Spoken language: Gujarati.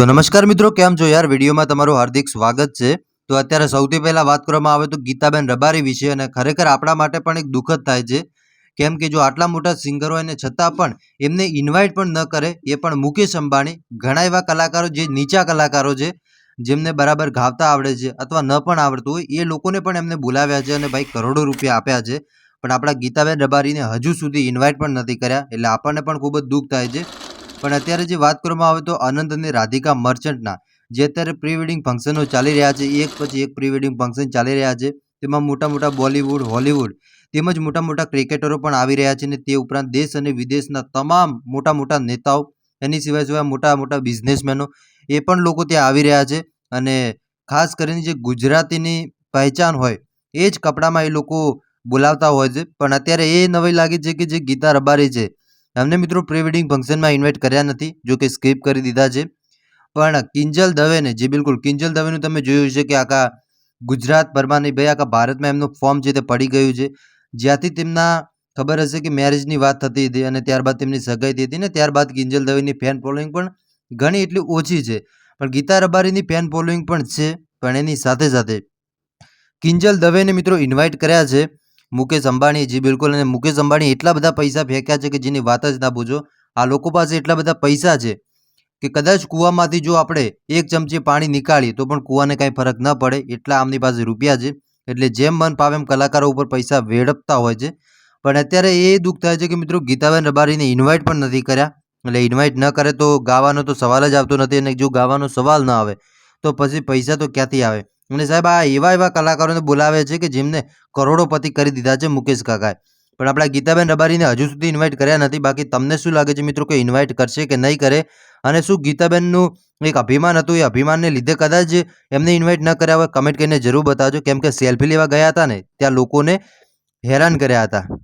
તો નમસ્કાર મિત્રો, કેમ છો યાર? વિડીયોમાં તમારું હાર્દિક સ્વાગત છે. તો અત્યારે સૌથી પહેલાં વાત કરવામાં આવે તો ગીતાબેન રબારી વિશે અને ખરેખર આપણા માટે પણ એક દુઃખદ થાય છે. કેમ કે જો આટલા મોટા સિંગર હોય ને છતાં પણ એમને ઇન્વાઇટ પણ ન કરે, એ પણ મુકેશ અંબાણી, ઘણા એવા કલાકારો જે નીચા કલાકારો છે, જેમને બરાબર ગાવતા આવડે છે અથવા ન પણ આવડતું હોય, એ લોકોને પણ એમને બોલાવ્યા છે અને ભાઈ કરોડો રૂપિયા આપ્યા છે. પણ આપણા ગીતાબેન રબારીને હજુ સુધી ઇન્વાઇટ પણ નથી કર્યા, એટલે આપણને પણ ખૂબ જ દુઃખ થાય છે. પણ અત્યારે જે વાત કરવામાં આવે તો આનંદ અને રાધિકા મર્ચન્ટના જે અત્યારે પ્રી વેડિંગ ફંક્શનો ચાલી રહ્યા છે, એક પછી એક પ્રી વેડિંગ ફંક્શન ચાલી રહ્યા છે, તેમાં મોટા મોટા બોલિવૂડ, હોલિવૂડ તેમજ મોટા મોટા ક્રિકેટરો પણ આવી રહ્યા છે અને તે ઉપરાંત દેશ અને વિદેશના તમામ મોટા મોટા નેતાઓ, એની સિવાય સિવાય મોટા મોટા બિઝનેસમેનો એ પણ લોકો ત્યાં આવી રહ્યા છે અને ખાસ કરીને જે ગુજરાતીની પહેચાન હોય એ જ કપડામાં એ લોકો બોલાવતા હોય છે. પણ અત્યારે એ નવાઈ લાગી છે કે જે ગીતા રબારી છે એમને મિત્રો પ્રી વેડિંગ ફંક્શનમાં ઇન્વાઇટ કર્યા નથી, જો કે સ્કીપ કરી દીધા છે. પણ કિંજલ દવેને, જે બિલકુલ, કિંજલ દવેનું તમે જોયું છે કે આખા ગુજરાતભરમાં નહીં, ભાઈ, આખા ભારતમાં એમનું ફોર્મ છે તે પડી ગયું છે. જ્યાંથી તેમના ખબર હશે કે મેરેજની વાત થતી હતી અને ત્યારબાદ તેમની સગાઈ થઈ હતી ને ત્યારબાદ કિંજલ દવેની ફેન ફોલોઈંગ પણ ઘણી એટલી ઓછી છે. પણ ગીતા રબારીની ફેન ફોલોઈંગ પણ છે, પણ એની સાથે સાથે કિંજલ દવેને મિત્રો ઇન્વાઇટ કર્યા છે. મુકેશ અંબાણી, જી બિલકુલ, અને મુકેશ અંબાણી એટલા બધા પૈસા ફેંક્યા છે કે જેની વાત જ ના પૂછો. આ લોકો પાસે એટલા બધા પૈસા છે કે કદાચ કૂવામાંથી જો આપણે એક ચમચી પાણી નીકાળીએ તો પણ કૂવાને કાંઈ ફરક ન પડે. એટલા આમની પાસે રૂપિયા છે. એટલે જેમ મન પાવે એમ કલાકારો ઉપર પૈસા વેડપતા હોય છે. પણ અત્યારે એ દુઃખ થાય છે કે મિત્રો ગીતાબેન રબારીને ઇન્વાઇટ પણ નથી કર્યા. એટલે ઇન્વાઇટ ન કરે તો ગાવાનો તો સવાલ જ આવતો નથી અને જો ગાવાનો સવાલ ન આવે તો પછી પૈસા તો ક્યાંથી આવે? અને સાહેબ આ એવા એવા કલાકારોને બોલાવે છે કે જેમને કરોડોપતિ કરી દીધા છે મુકેશ કાકાએ. પણ આપણા ગીતાબેન રબારીને હજુ સુધી ઇન્વાઇટ કર્યા નથી. બાકી તમને શું લાગે છે મિત્રો કે ઇન્વાઇટ કરશે કે નહીં કરે? અને શું ગીતાબેનનું એક અભિમાન હતું? એ અભિમાનને લીધે કદાચ એમને ઇન્વાઇટ ન કર્યા હોય? કમેન્ટ કરીને જરૂર બતાવજો. કેમ કે સેલ્ફી લેવા ગયા હતા ને, ત્યાં લોકોને હેરાન કર્યા હતા.